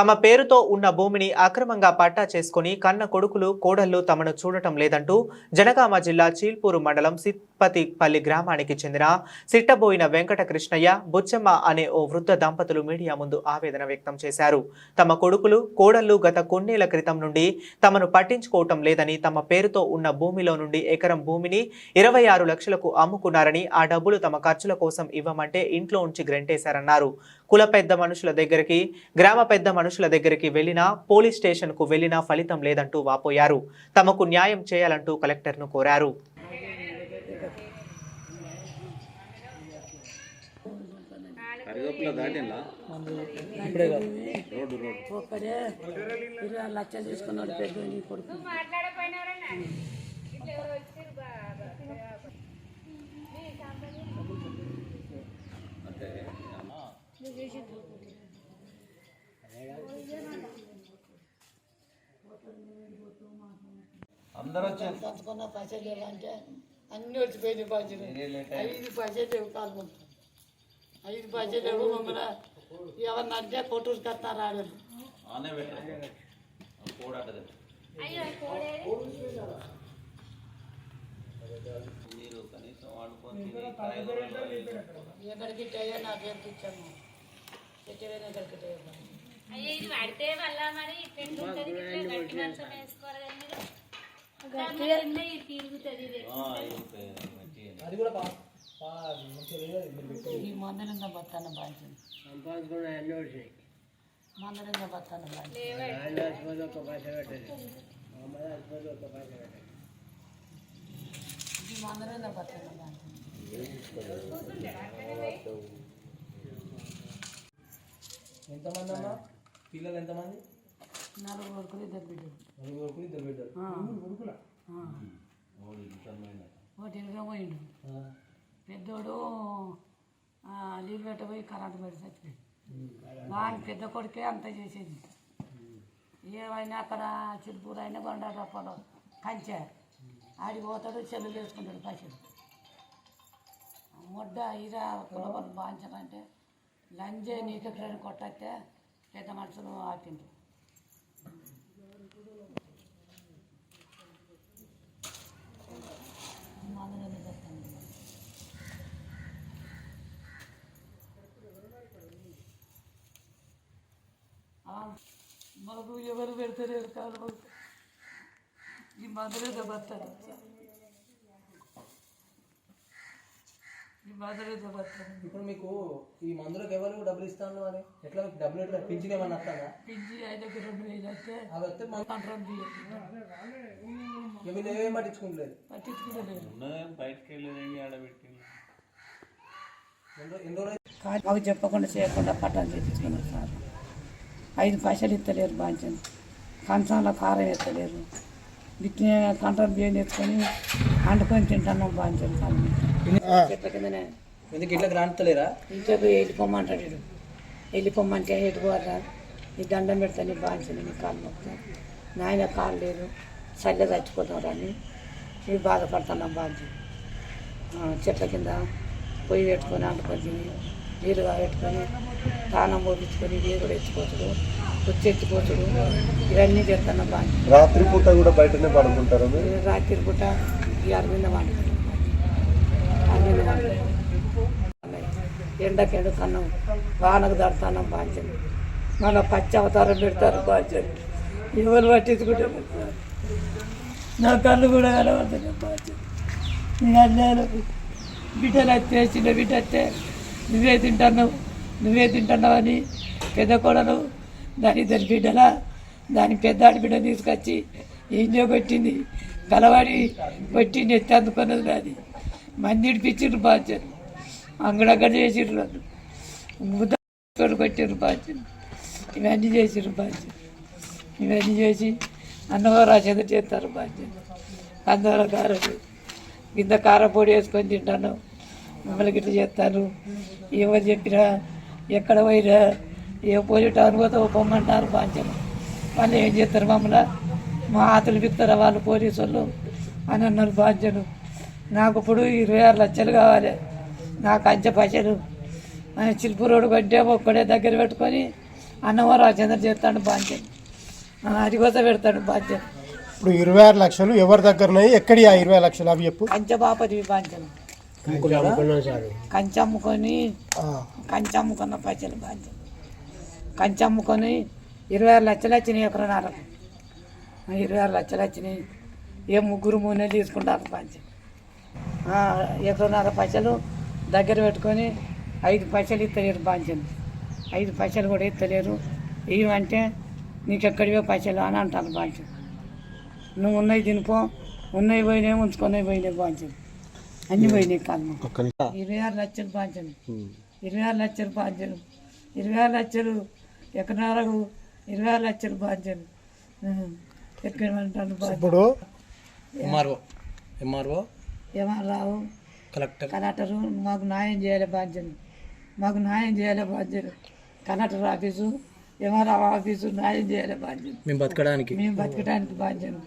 తమ పేరుతో ఉన్న భూమిని అక్రమంగా పట్టా చేసుకుని కన్న కొడుకులు కోడళ్ళు తమను చూడటం లేదంటూ జనగామ జిల్లా చీల్పూరు మండలం సిత్పతిపల్లి గ్రామానికి చెందిన సిట్టబోయిన వెంకట కృష్ణయ్య బుచ్చమ్మ అనే ఓ వృద్ధ దంపతులు మీడియా ముందు ఆవేదన వ్యక్తం చేశారు. తమ కొడుకులు కోడళ్ళు గత కొన్నేళ్ళ క్రితం నుండి తమను పట్టించుకోవటం లేదని తమ పేరుతో ఉన్న భూమిలో నుండి ఎకరం భూమిని ఇరవై ఆరు లక్షలకు అమ్ముకున్నారని ఆ డబ్బులు తమ ఖర్చుల కోసం ఇవ్వమంటే ఇంట్లో ఉంచి గ్రెంటేశారన్నారు. కుల పెద్ద మనుషుల దగ్గరికి గ్రామ పెద్ద మనుషులు దగ్గరికి వెళ్ళినా పోలీస్ స్టేషన్కు వెళ్ళినా ఫలితం లేదంటూ వాపోయారు. తమకు న్యాయం చేయాలంటూ కలెక్టర్ను కోరారు. కరివేపుల దాటిందా రోడ్డు రోడ్డు ఒక్కడే ఇరవై ఆరు లక్షలు తీసుకున్నాడు పెద్ద నీ కొడుకు అందరూ పంచుకున్న పైసలు లేవంటే అన్ని వచ్చిపోయినాయి పైసలు ఐదు పైసలు లేవు ఐదు పైసలు లేవు మమ్మల్ని. ఎవరిని అంటే కొట్టుకు కట్టారు ఆడలు ఎక్కడికి ఇట్టయ్యా నా పేరుకి ఇచ్చాము. పెట్టేవైనా ఎక్కడికి ఇట్టయ్యా అయ్యో ఇది పడితే మళ్ళా మరి ఉంటుంది ఇట్లా గట్టి మంచం వేసుకోవాలి కింద ఇది తిరుగుతుంది ఇది. ఈ మందులున్న బతాన బాధ్యత మందులున్న బతాన బాధ్యత ఈ బాధ్యత ఎంతమంది అమ్మా? పిల్లలు ఎంతమంది? నలుగురు వరకు ఇద్దరు బిడ్డలు. నలుగురు కొడుకులు, ఇద్దరు బిడ్డలు. ఒకటి పోయిండు. పెద్దోడు లీవ్ పెట్టబోయి కరెంటు పెట్టి చచ్చిపోయింది వాని పెద్ద కొడుకే అంత చేసేది. ఏమైనా అక్కడ చిరుపూరు అయినా బండారప్పలో కంచె. ఆడికి పోతాడు చెల్లు వేసుకుంటాడు పైసలు. ముడ్డ ఇరా కులబలు బాంచాలంటే లంజే నీకెక్కడని కొట్టయితే పెద్ద మనుషులు ఆటిండ్రు మాకు ఎవరు పెడతారు కాదు ఈ ఈ మందులే దెబ్బతారు ఇప్పుడు మీకు ఈ మందులకు ఎవరు డబ్బులు ఇస్తాను అని ఎట్లా మీకు డబ్బులు ఎట్లా? పింఛన్ ఏమన్నా పింఛి వేలు అయితే అవి వస్తే ఏమేమి పట్టించుకుంటలేదు మాకు చెప్పకుండా చేయకుండా పట్టాలు చేయించుకున్నారు సార్. ఐదు పైసలు ఇస్తలేరు బాంచని కంచంలో కారం ఎత్తలేరు వీటిని కంట్రోల్ బియ్యం తెచ్చుకొని వండుకొని తింటున్నాం బాంచని కాలం చెట్ల కిందనే ఎందుకు ఇట్లా గ్రాంటలేరా ఇంట్లోకి వెళ్ళిపోమంటాడు. వెళ్ళిపోమంటే ఎటుకోరా నీ దండం పెడతా నీ బాంచని నీ కాలు మొత్తం నాయన కాలు లేదు. చల్లే చచ్చిపోతాం అని ఇవి బాధపడుతున్నాం బాంచి చెట్ల కింద పొయ్యి పెట్టుకొని అంటుకొని తిని నీరుగా పెట్టుకొని తానం పోపించుకొని నీరు కూడా ఎత్తిపోతుడు వచ్చి ఎత్తిపోతుడు ఇవన్నీ చేస్తున్నాం బాంచి రాత్రి పూట కూడా బయటనే పడుకుంటారు మీరు? రాత్రి పూట ఈ అరవింద వండుకుంటాం ఎండకెండు కన్నం వానకు దడతానం బాధ్యత మళ్ళీ పచ్చి అవతారం పెడతారు బాధ్యత ఎవరు పట్టించుకుంటే నా కళ్ళు కూడా కలవద్దు బాధ్యత నీ అన్నాను బిడ్డలు అయితే చిన్న బిడ్డ అయితే నువ్వే తింటున్నావు నువ్వే తింటున్నావు అని పెద్ద కొడలు దాని ఇద్దరు బిడ్డల దాని పెద్దాడి బిడ్డ తీసుకొచ్చి ఏం కొట్టింది కలవాడి కొట్టి నెత్తి అందుకున్నది నాది. మందిడి పిచ్చిర్రు బాధ్యత. అంగడక్కడ చేసిరు నన్ను ముద్ద బాధ్యత. ఇవన్నీ చేసిరు బాధ్యత. ఇవన్నీ చేసి అన్నవరం రాసేది చేస్తారు బాధ్యత. అందరూ కారం కింద కార పొడి వేసుకొని తింటాను. మమ్మల్ని గిట్ల చేస్తారు ఏమని చెప్పినా ఎక్కడ పోయినా ఏ పోయిట టౌన్ పోతే పొమ్మంటారు బాధ్యత. వాళ్ళు ఏం చేస్తారు మమ్మల్ని? మా ఆతులు పిక్తారా వాళ్ళు పోలీసు వాళ్ళు అని అన్నారు బాధ్యను నాకు ఇప్పుడు ఇరవై ఆరు లక్షలు కావాలి. నాకు అంచె పైసలు. చిలుపు రోడ్డు కొట్టే ఒక్కడే దగ్గర పెట్టుకొని అన్నమో రాజేంద్ర చేస్తాడు బాధ్యత. అరిగోస పెడతాడు బాధ్యత. ఇప్పుడు ఇరవై ఆరు లక్షలు ఎవరి దగ్గర ఎక్కడి ఆ ఇరవై లక్షలు? అవి చెప్పు. కంచె బాపతి బాధ్యత. కంచె అమ్ముకొని ఆ, కంచె అమ్ముకున్న పైసలు బాధ్యత. కంచె అమ్ముకొని ఇరవై ఆరు లక్షలు వచ్చినాయి ఎకరన్నరకు ఆ ఇరవై ఆరు లక్షలు వచ్చినాయి. ఏ ముగ్గురు మూడు తీసుకుంటారు బాధ్యత. ఎకరన్నర పైసలు దగ్గర పెట్టుకొని ఐదు పైసలు ఇస్తలేరు బాధ్యత ఐదు పైసలు కూడా ఇస్తలేరు. ఇవంటే నీకు ఎక్కడివే పైసలు అని అంటారు బాధ్యత నువ్వు ఉన్నాయి తినిపో ఉన్నాయి పోయినాయి ఉంచుకొని పోయినాయి బాధ్యత అన్ని పోయినాయి కాలం. ఇరవై ఆరు లక్షలు బాధ్యత ఇరవై ఆరు లక్షలు బాధ్యతలు ఇరవై ఆరు లక్షలు ఎకరాలకు ఇరవై ఆరు లక్షలు బాధ్యతలు ఎక్కడమంటారు బాధ్యత ఇప్పుడు ఎంఆర్ఓ ఎంఆర్ఓ రావు కలెక్టర్. కలెక్టరు మాకు న్యాయం చేయాలి బాధ్యత మాకు న్యాయం చేయాలి బాధ్యత కలెక్టర్ ఆఫీసు ఎంఆర్ఓ ఆఫీసు న్యాయం చేయాలి బాధ్యత మేము బతకడానికి. మేము బతకడానికి బాధ్యత